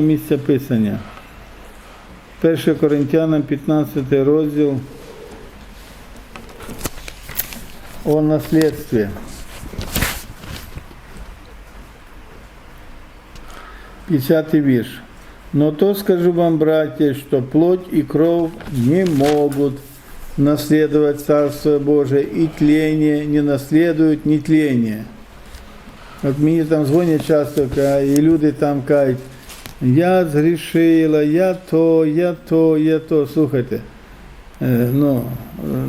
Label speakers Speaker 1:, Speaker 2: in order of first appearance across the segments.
Speaker 1: Місце Писання. 1 Коринтянам 15 розділ о наследстве. 50 вірш. Но то скажу вам, братья, что плоть и кровь не могут наследовать Царство Божие, и тление не наследуют ни тление. От мені там дзвонять часто, ка- і люди там кажуть, я згрішила, я то, я то, я то. Слухайте, е, ну,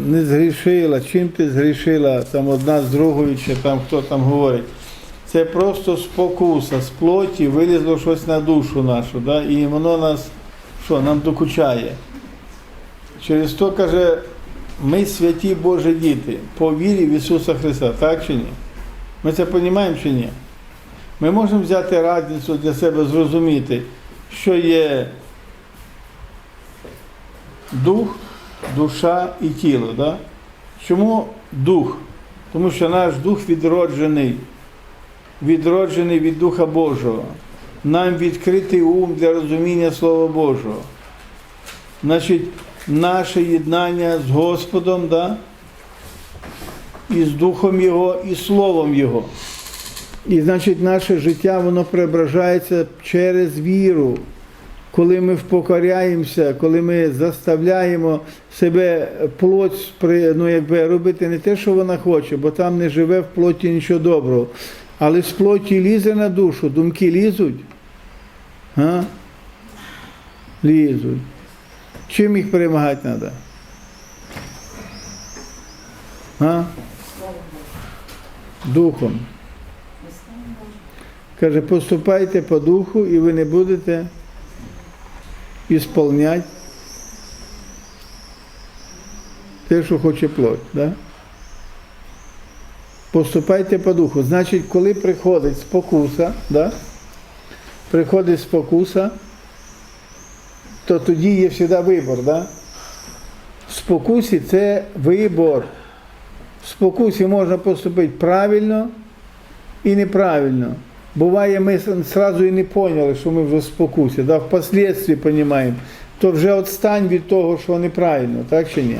Speaker 1: не згрішила, чим ти згрішила, там одна з другою, чи там хто там говорить. Це просто спокуса, з плоті вилізло щось на душу нашу, да? і воно нас що, нам докучає. Через то каже, ми святі Божі діти, по вірі в Ісуса Христа, так чи ні? Ми це розуміємо чи ні? Ми можемо взяти радницю для себе зрозуміти, що є дух, душа і тіло. Да? Чому дух? Тому що наш дух відроджений, відроджений від Духа Божого. Нам відкритий ум для розуміння Слова Божого. Значить, наше єднання з Господом, да? і з Духом Його, і Словом Його. І значить, наше життя воно преображається через віру. Коли ми впокоряємося, коли ми заставляємо себе плоть ну, якби, робити не те, що вона хоче, бо там не живе в плоті нічого доброго. Але з плоті лізе на душу, думки лізуть. А? Лізуть. Чим їх перемагати треба? А? Духом. Каже, поступайте по духу, і ви не будете ісполняти те, що хоче плоть. Да? Поступайте по духу. Значить, коли приходить спокуса, да? приходить спокуса, то тоді є завжди вибор. Да? Спокусі це вибор. В спокусі можна поступити правильно і неправильно. Буває, ми одразу і не поняли, що ми вже в спокусі, да? впоследствии розуміємо, то вже відстань від того, що неправильно, так чи ні?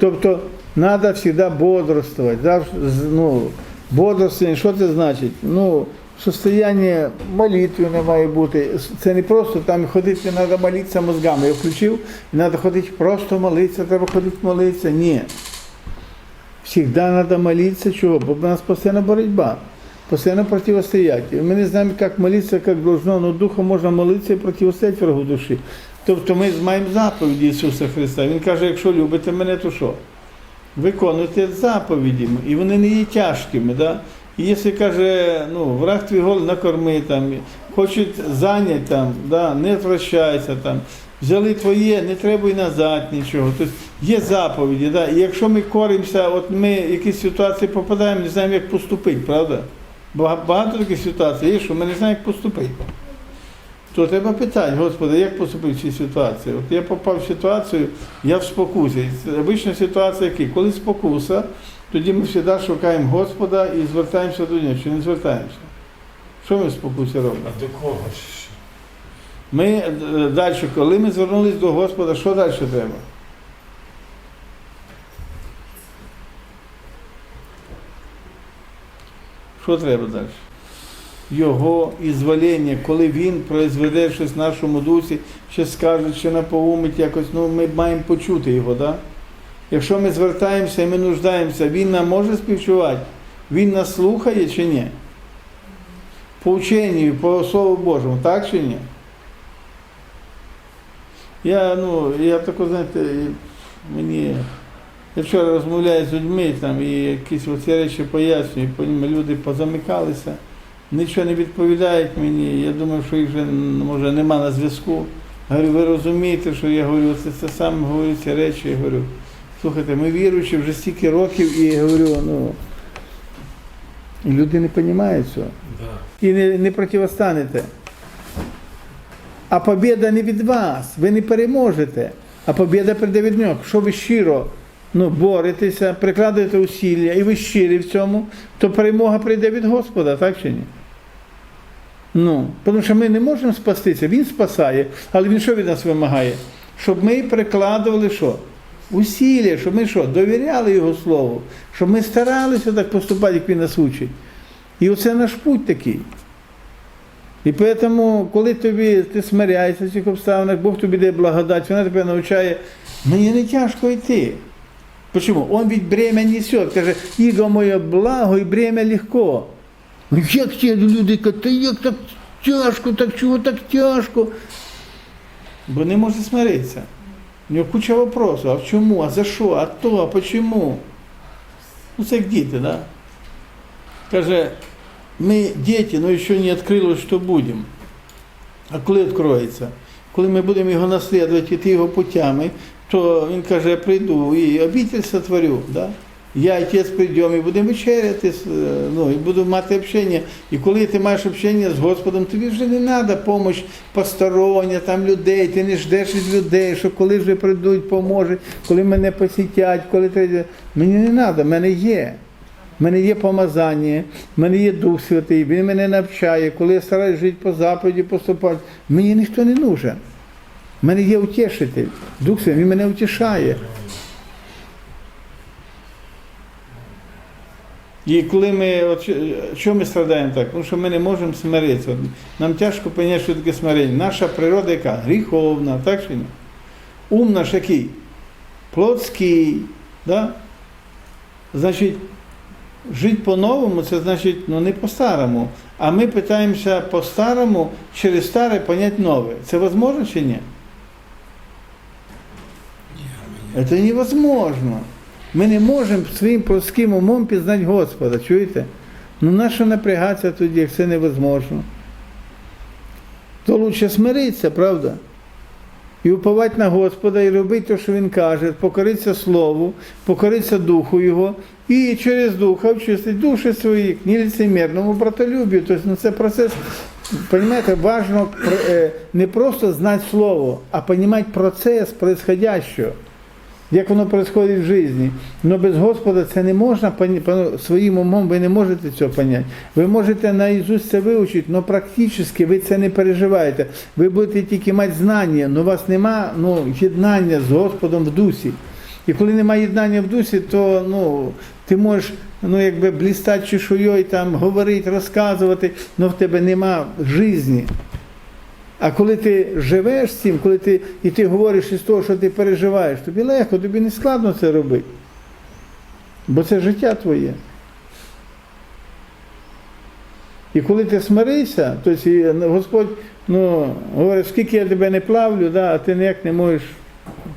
Speaker 1: Тобто треба завжди бодрствувати. з- Ну, бодрствування, що це значить? Ну, состояння молитви не має бути. Це не просто там ходити, треба молитися мозгами. Я включив, треба ходити просто молитися, треба ходити молитися. Ні. Всегда надо молиться, чего? Бо у нас постоянно борьба, постоянно противостоять. И мы не знаем, как молиться, как должно, но духом можна молитися і противостоять врагу душі. Тобто ми маємо заповіді Ісуса Христа. Він каже, якщо любите мене, то що? Виконуйте заповіді, і вони не є тяжкими. Да? І якщо каже, ну, враг твій гол накорми, там, хочуть зайняти, там, да, не втрачайся там. Взяли твоє, не треба й назад нічого. Тобто є заповіді. Да? І якщо ми коримося, от ми в якісь ситуації попадаємо, не знаємо, як поступити, правда? Бага- Багато таких ситуацій є, що ми не знаємо, як поступити. То треба питати, Господи, як поступити в цій ситуації? От я попав в ситуацію, я в спокусі. Обична ситуація яка? Коли спокуса, тоді ми завжди шукаємо Господа і звертаємося до нього, чи не звертаємося. Що ми в спокусі робимо?
Speaker 2: А до кого ж?
Speaker 1: Ми далі, коли ми звернулись до Господа, що далі треба? Що треба далі? Його ізволення, коли він произведе щось в нашому дусі, чи скаже, чи напоумить якось, ну ми маємо почути його, да? Якщо ми звертаємося і ми нуждаємося, він нам може співчувати? Він нас слухає чи ні? По ученню, по Слову Божому, так чи ні? Я, ну, я тако, знаєте, мені. Я вчора розмовляю з людьми там і якісь оці речі пояснюю, потім люди позамикалися, нічого не відповідають мені. Я думаю, що їх вже може нема на зв'язку. Говорю, ви розумієте, що я говорю, це, це саме говорю ці речі. Я говорю, слухайте, ми віруючі вже стільки років і я говорю, ну люди не розуміють цього і не, не протистанете. А побіда не від вас, ви не переможете, а побіда прийде від нього. Якщо ви щиро ну, боретеся, прикладаєте усилля, і ви щирі в цьому, то перемога прийде від Господа, так чи ні? Ну, тому що ми не можемо спастися, він спасає, але він що від нас вимагає? Щоб ми прикладували що? Усілля, щоб ми що, довіряли Його Слову, щоб ми старалися так поступати, як він нас учить. І оце наш путь такий. І тому, коли тобі ти смиряєшся в цих обставинах, Бог тобі дає благодать, вона тебе навчає, мені не тяжко йти. Почему? Он ведь бремя несет. Каже, іго моє благо і бремя легко. Ну як ті люди та як так тяжко, так чого так тяжко? Бо не може смиритися. У нього куча вопросів. А чому? А за що? А то, а почему? Ну це як діти, да? Каже, ми діти, но ще не відкрили, що будемо. А коли відкроється? Коли ми будемо його наслідувати, йти його путями, то він каже, я прийду і обітель сотворю. Да? Я отець прийдемо і будемо вечеряти, ну, і буду мати общення. І коли ти маєш общення з Господом, тобі вже не треба допомога постороння, там людей, ти не ждеш від людей, що коли вже прийдуть, поможуть, коли мене посітять, коли ти... Мені не треба, в мене є. В мене є помазання, в мене є Дух Святий, Він мене навчає, коли я стараюсь жити по заповіді, поступати, мені ніхто не нужен. В мене є утішитель. Дух Святий, він мене утішає. І коли ми, от, що ми страдаємо так? Тому що ми не можемо смиритися. Нам тяжко поняти, що таке смирення. Наша природа яка? Гріховна, так чи ні? Ум наш який? Плотський. Да? Значить, жити по-новому, це значить ну, не по-старому. А ми питаємося по-старому через старе поняти нове. Це можливо чи ні? Це невозможно. Ми не можемо своїм плоским умом пізнати Господа, чуєте? Ну нащо напрягатися тоді, як це невозможно? То лучше смиритися, правда? І уповати на Господа, і робити те, що Він каже, покоритися Слову, покоритися Духу Його, і через Духа очистити душі свої, к неліцемірному братолюбію. Тобто ну, це процес, розумієте, важно е, не просто знати Слово, а розуміти процес происходящего як воно відбувається в житті. Но без Господа це не можна своїм умом, ви не можете цього поняти. Ви можете наізусть це вивчити, але практично ви це не переживаєте. Ви будете тільки мати знання, але у вас нема ну, єднання з Господом в дусі. І коли немає єднання в дусі, то ну, ти можеш ну, якби блістати чешуєю, там, говорити, розказувати, але в тебе нема житті. А коли ти живеш з цим, коли ти і ти говориш із того, що ти переживаєш, тобі легко, тобі не складно це робити. Бо це життя твоє. І коли ти смиришся, то Господь ну, говорить, скільки я тебе не плавлю, да, а ти ніяк не можеш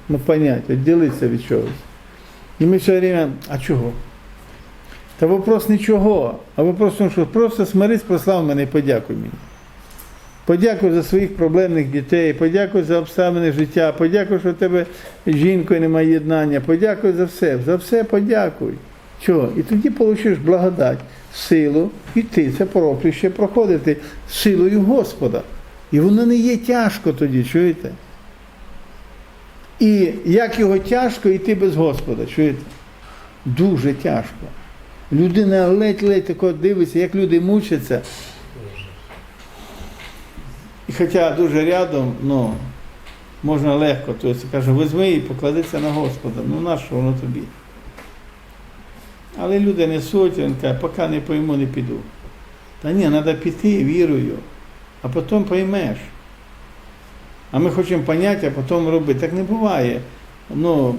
Speaker 1: ну, поняти, відділитися від чогось. І ми все время, а чого? Та вопрос не чого, а вопрос тому, що просто смирись, прослав мене і подякуй мені. Подякуй за своїх проблемних дітей, подякуй за обставини життя, подякуй, що в тебе жінкою немає єднання, подякуй за все, за все подякуй. Чого? І тоді получиш благодать, силу, і ти це проприще проходити силою Господа. І воно не є тяжко тоді, чуєте? І як його тяжко йти без Господа, чуєте? Дуже тяжко. Людина ледь-ледь тако дивиться, як люди мучаться. І хоча дуже рядом, ну, можна легко, тобто каже, візьми і покладися на Господа. Ну на що воно тобі? Але люди несуть, він каже, поки не пойму, не піду. Та ні, треба піти вірою, а потім поймеш. А ми хочемо поняти, а потім робити. Так не буває. Ну,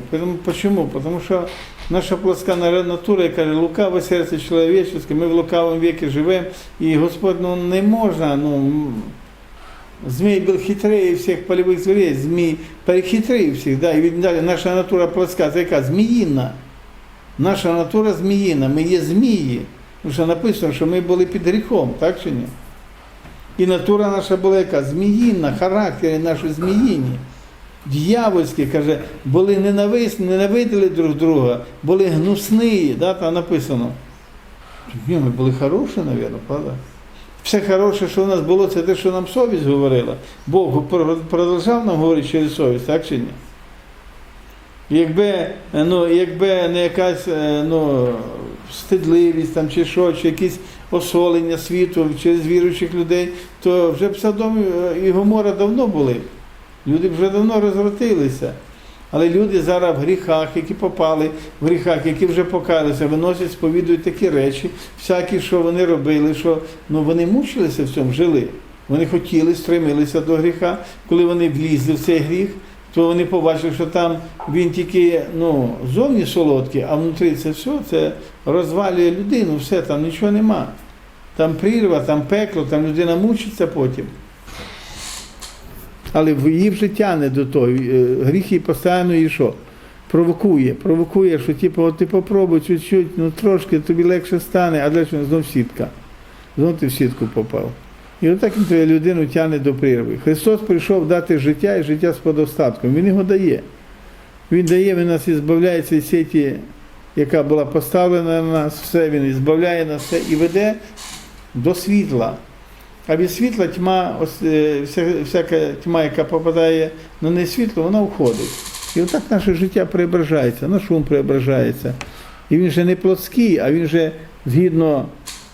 Speaker 1: чому? Тому що наша плоска на- натура, каже, лукаве серце чоловіче, ми в лукавому віці живемо, і Господь ну, не можна, ну, Змей был хитрее всех полевых зверей, змей перехитрив всіх, да, і він далі наша натура плоска, яка зміїна. Наша натура зміїна, ми є змії. Тому що написано, що ми були під гріхом, так чи ні? І натура наша була яка? Зміїна, характери наші зміїні. Дьявольські, каже, були ненависні, ненавиділи друг друга, були гнусні, да, там написано. Ні, ми були хороші, мабуть, правда? Все хороше, що у нас було, це те, що нам совість говорила. Бог продовжав нам говорити через совість, так чи ні? Якби, ну, якби не якась е, ну, стидливість там, чи що, чи якісь осолення світу через віруючих людей, то вже б Содом і Гомора давно були. Люди б вже давно розвратилися. Але люди зараз в гріхах, які попали в гріхах, які вже покаялися, виносять, сповідують такі речі, всякі, що вони робили, що ну, вони мучилися в цьому, жили. Вони хотіли, стремилися до гріха. Коли вони влізли в цей гріх, то вони побачили, що там він тільки ну, зовні солодкий, а внутрі це все, це розвалює людину, все, там нічого нема. Там прірва, там пекло, там людина мучиться потім. Але в її вже тягне до того. е, Гріх її постійно і що? Провокує, провокує, що типу, от ти попробуй чуть-чуть, ну трошки тобі легше стане, а далі знов сітка. Знов ти в сітку попав. І отак він твою людину тягне до прірви. Христос прийшов дати життя і життя з подостатком. Він його дає. Він дає, він нас ізбавляє цієї сіті, яка була поставлена на нас, все, він ізбавляє нас все і веде до світла. А від світла тьма, ось, е, всяка тьма, яка попадає на неї світло, вона уходить. І отак наше життя преображається, наш ум преображається. І він же не плотський, а він же згідно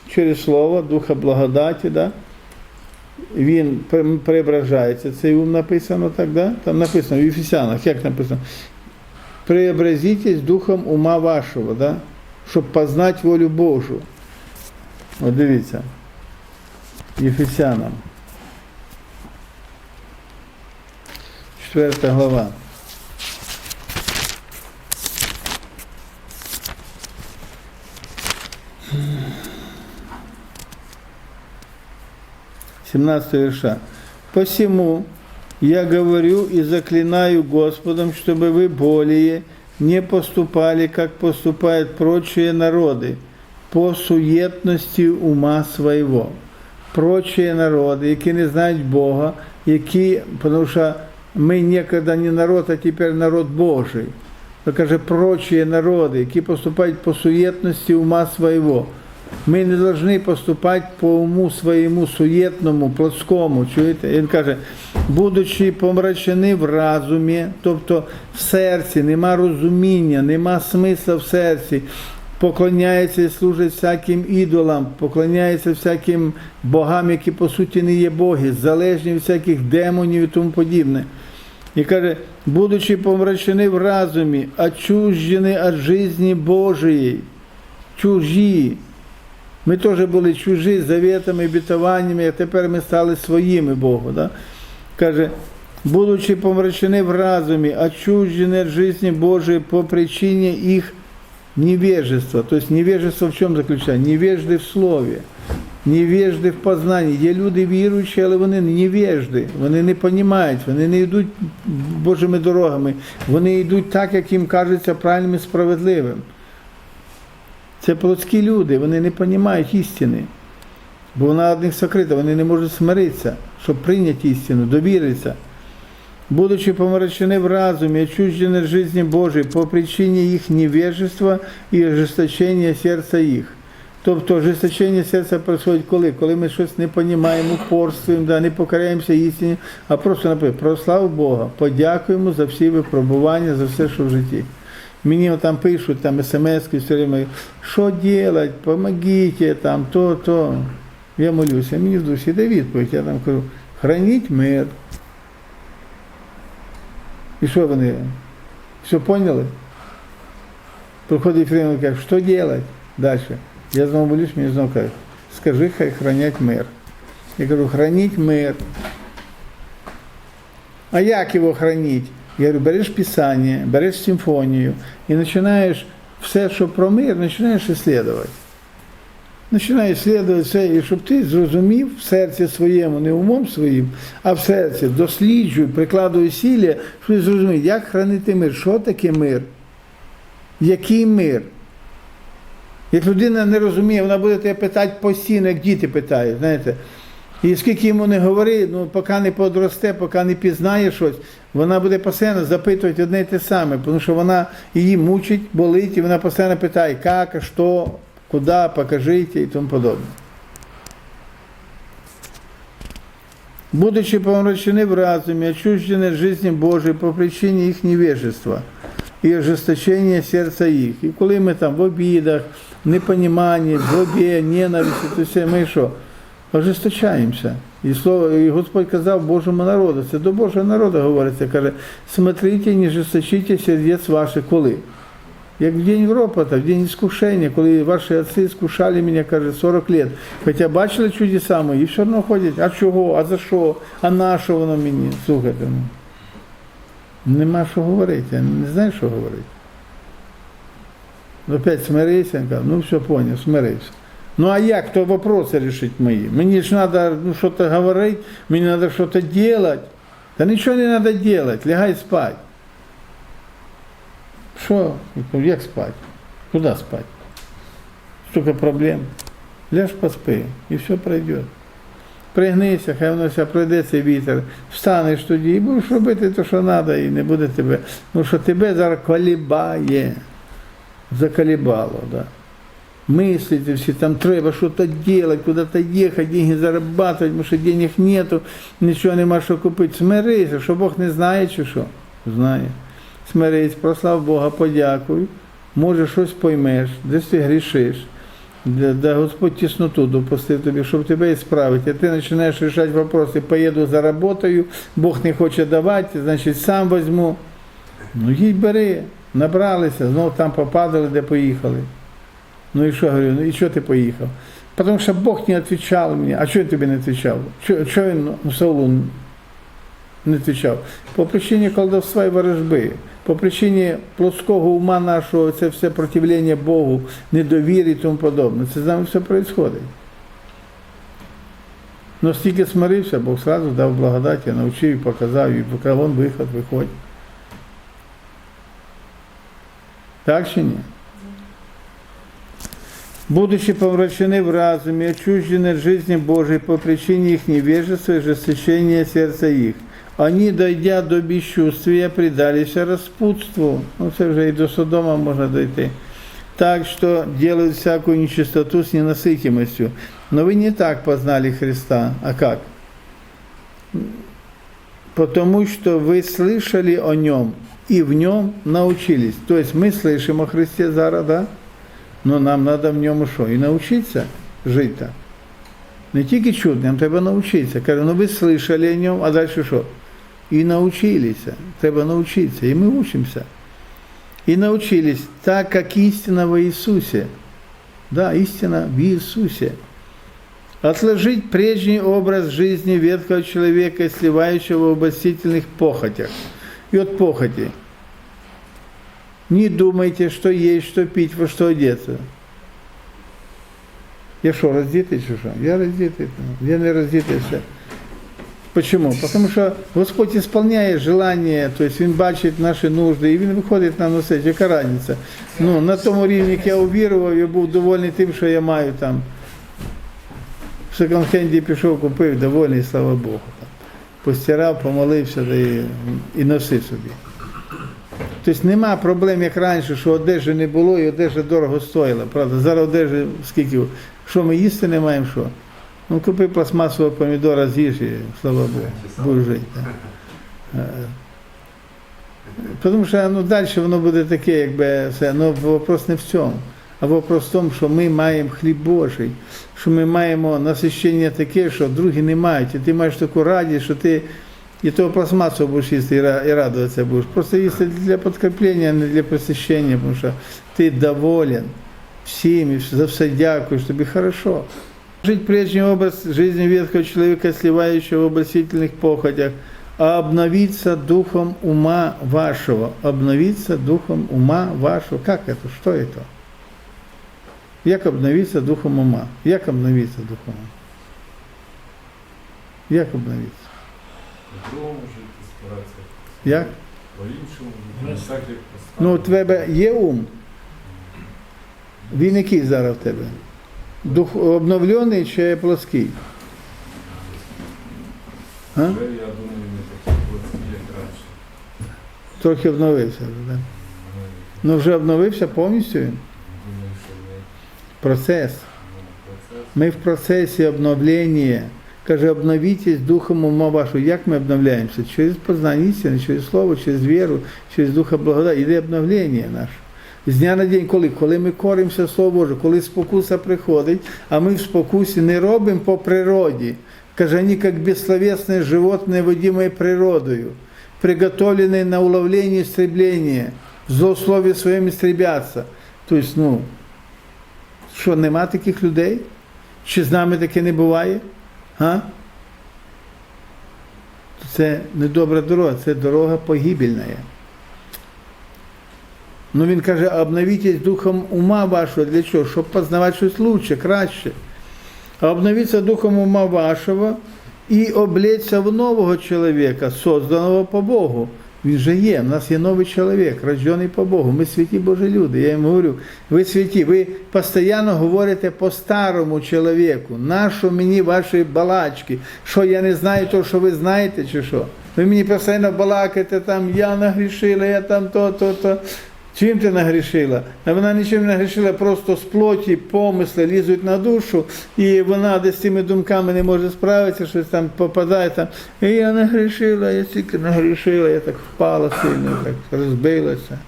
Speaker 1: через слово, духа благодаті, да? він пре- преображається. Цей ум написано так, да? там написано в Ефесянах, як написано? Преобразитесь духом ума вашого, да? щоб познати волю Божу. От дивіться. Єфесянам. Четверта глава. Семнадцатый верша. Посему я говорю и заклинаю Господом, чтобы вы более не поступали, как поступают прочие народы, по суєтності ума своего. Прочие народи, які не знають Бога, які, тому що ми ніколи не народ, а тепер народ Божий. То каже, прочие народи, які поступають по суєтності ума своего. Ми не повинні поступати по уму своєму суєтному, плотському. Чуєте? Він каже, будучи помрачені в разумі, тобто в серці, нема розуміння, нема смисла в серці, поклоняється і служить всяким ідолам, поклоняється всяким богам, які по суті не є боги, залежні від всяких демонів і тому подібне. І каже, будучи помрачені в разумі, очуждені від житті Божої, чужі. Ми теж були чужі завітами, обітуваннями, а тепер ми стали своїми Богу. Да? Каже, будучи помрачені в разумі, очуждені від житті Божої по причині їх невежества. Тобто невежество в чому заключається? Невежди в слові, невежди в познанні. Є люди віруючі, але вони невежди, вони не розуміють, вони не йдуть Божими дорогами, вони йдуть так, як їм кажеться правильним і справедливим. Це плотські люди, вони не розуміють істини, бо вона від них сокрита, вони не можуть смиритися, щоб прийняти істину, довіритися. Будучи помрачені в разумі, отчуждені від житті Божої по причині їх невежества і ожесточення серця їх. Тобто ожесточення серця происходить коли? Коли ми щось не розуміємо, упорствуємо, да, не покоряємося істині, а просто наприклад, прослав Бога, подякуємо за всі випробування, за все, що в житті. Мені там пишуть там смс все время, що делать, помогите, там, то, то. Я молюся, мені в душі йде відповідь, я там кажу, храніть мир. І що вони? Все поняли? Приходить Ефремов, каже, що делать далі? Я знову молюсь, мені знову кажуть, скажи, хай хранять мир. Я кажу, храніть мир. А як його хранить? Я говорю, береш Писання, береш симфонію і починаєш все, що про мир, починаєш ісследувати. Починаєш ісследувати все, і щоб ти зрозумів в серці своєму, не умом своїм, а в серці досліджуй, прикладуй сілля, щоб ти зрозумів, як хранити мир, що таке мир, який мир. Як людина не розуміє, вона буде тебе питати постійно, як діти питають, знаєте. І скільки йому не говори, ну поки не подросте, поки не пізнає щось, вона буде постійно запитувати одне і те саме, тому що вона її мучить, болить, і вона постійно питає, як, що, куди, покажіть і тому подобне. Будучи помрачені в разумі, очуждені житті Божої по причині їх невежества і ожесточення серця їх. І коли ми там в обідах, непоніманні, злобі, ненависті, то все, ми що? Ожесточаємося. І слово, і Господь казав Божому народу, це до Божого народу говориться, каже, смотрите, не жесточите сердець ваших, коли? Як в день ропота, в день іскушення, коли ваші отці скушали мене, каже, 40 лет. Хоча бачили чудеса мої, і все одно ходять, а чого, а за що, а на що воно мені? Слухайте, ну. Нема що говорити, я не знаю, що говорити. Опять смирися, ну все понял, смирився. Ну а як, то вопроси рішить мої? Мені ж треба ну, щось говорити, мені треба щось робити. Та нічого не треба робити, лягай спати. Що? Як спати? Куди спати? Столько проблем. Ляж поспи, і все пройде. Пригнися, хай воно все пройде цей вітер, встанеш тоді і будеш робити те, що треба, і не буде тебе. Ну що тебе зараз колібає. Заколебало, да. Мыслите все, там треба что-то делать, куда-то ехать, деньги зарабатывать, потому что денег нету, нічого нема що купити. Смирися, що Бог не знає чи що? Знає. Смирись, прослав Бога, подякуй. Може, щось поймеш, десь ти грішиш. Да, да Господь тісноту допустив тобі, щоб тебе і справити. А ти починаєш рішати вопроси, поїду за роботою, Бог не хоче давати, значить сам візьму. Ну їдь бери, набралися, знову там попадали, де поїхали. Ну і що, говорю, ну і що ти поїхав? Тому що Бог не відповідав мені. А чого він тобі не відповідав? Чого він ну, Саулу не відповідав? По причині колдовства і ворожби, по причині плоского ума нашого, це все противлення Богу, недовірі і тому подобне. Це з нами все відбувається. Ну стільки смирився, Бог сразу дав благодать, я навчив і показав, і вон виход, виходь. Так чи ні? Будучи помрачены в разуме, отчуждены от жизни Божией по причине их невежества и жесточения сердца их, они, дойдя до бесчувствия, предались распутству. Ну, це вже і до Содома можна дойти. Так что делают всякую нечистоту с ненасытимостью. Но вы не так познали Христа. А как? Потому что вы слышали о Нем и в Нем научились. То есть мы слышим о Христе зараз, да? Но нам треба в ньому що? І навчитися жити так. Не тільки чути, нам треба навчитися. Каже, ну ви слышали о ньому, а далі що? І навчилися. Треба навчитися. І ми учимося. І навчились, так як істина в Ісусі. Да, истина в Иисусе. Отложить прежний образ жизни ветхого человека, сливающего в обольстительных похотях. И от похоти. Не думайте, что есть, что пить, во что одеться. Я що, роздітий чи що? Я роздітий. Я не роздітий все. Почему? Потому що Господь ісполняє желання, тобто Він бачить наші нужди і Він виходить нам носити. Яка різниця? Ну, на тому рівні, як я увірував, я був довольний тим, що я маю там. В секонд-хенді пішов, купив, довольний, слава Богу. Там. Постирав, помолився да і, і носив собі. Тобто нема проблем, як раніше, що одежі не було і одежа дорого стоїла. Правда, зараз одежі скільки, що ми їсти не маємо, що? Ну, купи пластмасового помідора, з'їж і слава Богу, будеш жити. так. Е, Тому що ну, далі воно буде таке, якби все. Ну, вопрос не в цьому. А вопрос в тому, що ми маємо хліб Божий, що ми маємо насищення таке, що другі не мають. І ти маєш таку радість, що ти і того пластмасу будеш їсти і радуватися будеш. Просто їсти для підкріплення, а не для просвіщення, тому що ти доволен всім і за все дякуєш, тобі хорошо. Жить прежний образ жизни ветхого человека, сливающего в обольстительных похотях, а обновиться духом ума вашего. Обновиться духом ума вашего. Как это? Что это? Як обновиться духом ума? Як обновиться духом ума? Як обновиться?
Speaker 2: По-другому жити, старатися.
Speaker 1: Як?
Speaker 2: По-іншому, не так, як
Speaker 1: Ну, у
Speaker 2: поставили.
Speaker 1: тебе є ум? Він який зараз в тебе? Дух обновлений чи плоский? А?
Speaker 2: Я думаю, не такі плотні, як раніше.
Speaker 1: Трохи обновився. Да?
Speaker 2: Ну,
Speaker 1: вже обновився повністю він? Процес.
Speaker 2: ну.
Speaker 1: Ми в процесі обновлення. Каже, обновітесь духом ума вашого. Як ми обновляємося? Через познання істини, через слово, через віру, через духа благодаті. Іде обновлення наше. З дня на день, коли? Коли ми коримося Слово Боже, коли спокуса приходить, а ми в спокусі не робимо по природі. Каже, они как бессловесные животные, водимые природою, приготовленные на уловление и истребление, в злослові своєму істребляться. Тобто, ну, що, нема таких людей? Чи з нами таке не буває? А? Це не добра дорога, це дорога погибельна. Ну він каже, обновітесь духом ума вашого для чого? Щоб познавати щось лучше, краще. А обновіться духом ума вашого і облеться в нового чоловіка, созданого по Богу. Він же є, в нас є новий чоловік, рождений по Богу. Ми святі Божі люди. Я їм говорю, ви святі, ви постійно говорите по старому чоловіку. Нащо мені ваші балачки? Що я не знаю то, що ви знаєте, чи що? Ви мені постійно балакаєте там, я нагрішила, я там то, то, то. Чим ти нагрішила? А вона нічим не нагрішила, просто з плоті помисли лізуть на душу, і вона десь з цими думками не може справитися, щось там попадає там. І я нагрішила, я тільки нагрішила, я так впала сильно, так розбилася.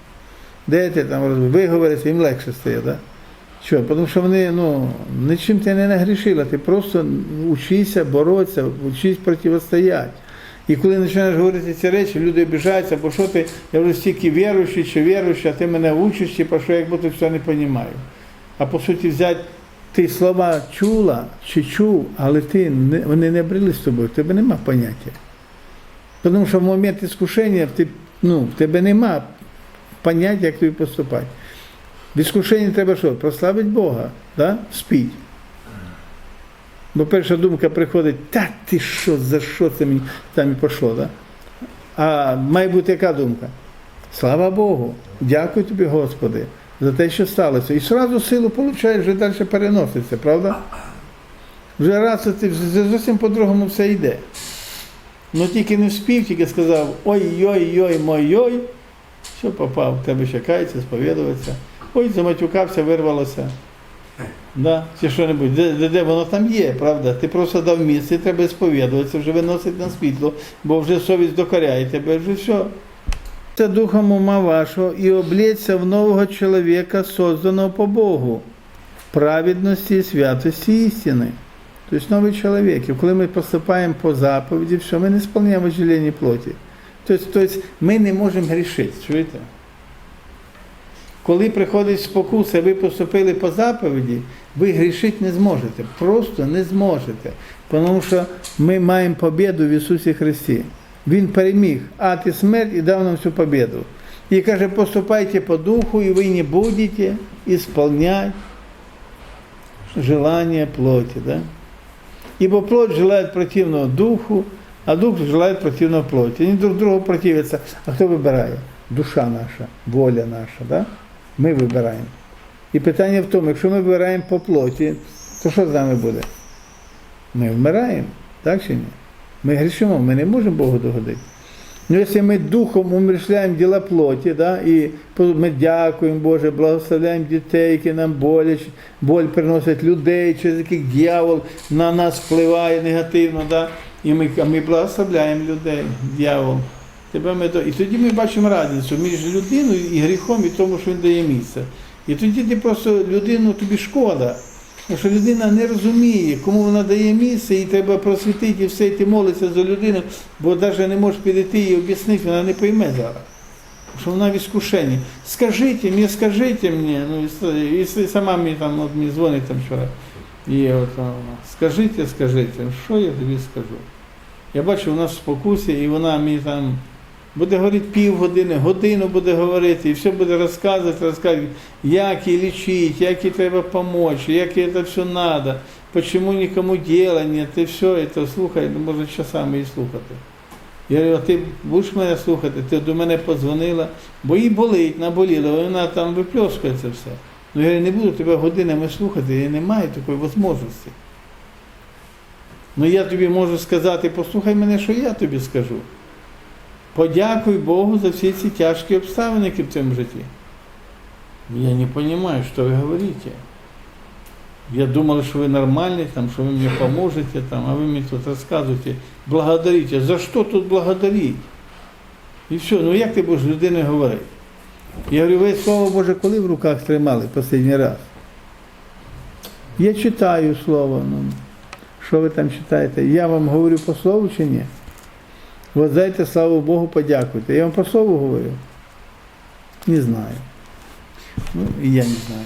Speaker 1: Де ти там розбив? Виговориться, їм легше стає, так? Що? Тому що вони, ну, нічим ти не нагрішила, ти просто учися боротися, учись протистояти. І коли починаєш говорити ці речі, люди обіжаються, бо що ти, я вже стільки віруючий чи віруючий, а ти мене учиш, типу, що я як все не розумію. А по суті, взяти, ти слова чула чи чув, але ти вони не брили з тобою, в тебе нема поняття. Тому що в момент іскушення ти, ну, в тебе нема поняття, як тобі поступати. В іскушенні треба що? Прославити Бога, да? спіть. Бо перша думка приходить, та ти що, за що це мені там і пішло, да? А має бути яка думка? Слава Богу, дякую тобі, Господи, за те, що сталося. І одразу силу получаєш, вже далі переноситься, правда? Вже раз ти зовсім по-другому все йде. Ну тільки не вспів, тільки сказав ой-ой-ой, мой-ой, що попав, тебе ще кається, сповідуватися. Ой, заматюкався, вирвалося. Да, чи що-небудь, де, де, де воно там є, правда? Ти просто дав місце, треба сповідуватися, вже виносить на світло, бо вже совість докоряє тебе, вже все. Це духом ума вашого і облється в нового чоловіка, созданого по Богу, в праведності святості істини. Тобто новий чоловік. І коли ми поступаємо по заповіді, все, ми не сповняємо вожделення плоті. Тобто, тобто ми не можемо грішити, чуєте? Коли приходить спокуса, ви поступили по заповіді, ви грішити не зможете. Просто не зможете. Тому що ми маємо побіду в Ісусі Христі. Він переміг ад і смерть і дав нам всю побіду. І каже, поступайте по духу, і ви не будете ісполнять желання плоті. Да? Ибо плоть желает противного духу, а дух желает противного плоти. Они друг другу противятся. А хто вибирає? Душа наша, воля наша. Да? Ми вибираємо. І питання в тому, якщо ми вибираємо по плоті, то що з нами буде? Ми вмираємо, так чи ні? Ми грішимо, ми не можемо Богу догодити. Ну, якщо ми духом умершляємо діла плоті, да, і ми дякуємо Боже, благословляємо дітей, які нам болять, боль приносять людей, через яких дьявол на нас впливає негативно, да, і ми, ми благословляємо людей, дьявол. Тебе ми. І тоді ми бачимо різницю між людиною і гріхом, і тому, що він дає місце. І тоді ти просто людину тобі шкода. Тому що людина не розуміє, кому вона дає місце, і треба просвітити і все, і ти молишся за людину, бо навіть не можеш підійти і об'яснити, вона не пойме зараз. Що вона в іскушенні. Скажіть мені, скажіть мені, ну і, сама мені там от мені дзвонить там вчора. І от скажіть, скажіть, що я тобі скажу? Я бачу, вона в спокусі, і вона мені там буде говорити півгодини, годину буде говорити, і все буде розказувати, розказувати, як їй лічити, як їй треба допомогти, як їй це все треба, почему нікому діла нет, і все, це слухай, ну, можна часами її слухати. Я говорю, а ти будеш мене слухати, ти до мене подзвонила, бо їй болить, наболіло, вона там випльоскує це все. Ну я говорю, не буду тебе годинами слухати, я не маю такої можливості. Ну я тобі можу сказати, послухай мене, що я тобі скажу. Подякуй Богу за всі ці тяжкі обставини, які в цьому житті. Я не розумію, що ви говорите. Я думал, що ви нормальний, там, що ви мені поможете, там, а ви мені тут розказуєте, благодарите. За що тут благодарити? І все, ну як ти будеш з людиною говорити? Я говорю, ви Слово Боже, коли в руках тримали останній раз? Я читаю слово. Ну, що ви там читаєте? Я вам говорю по слову чи ні? Воздайте славу Богу, подякуйте. Я вам по слову говорю? Не знаю. Ну, і я не знаю.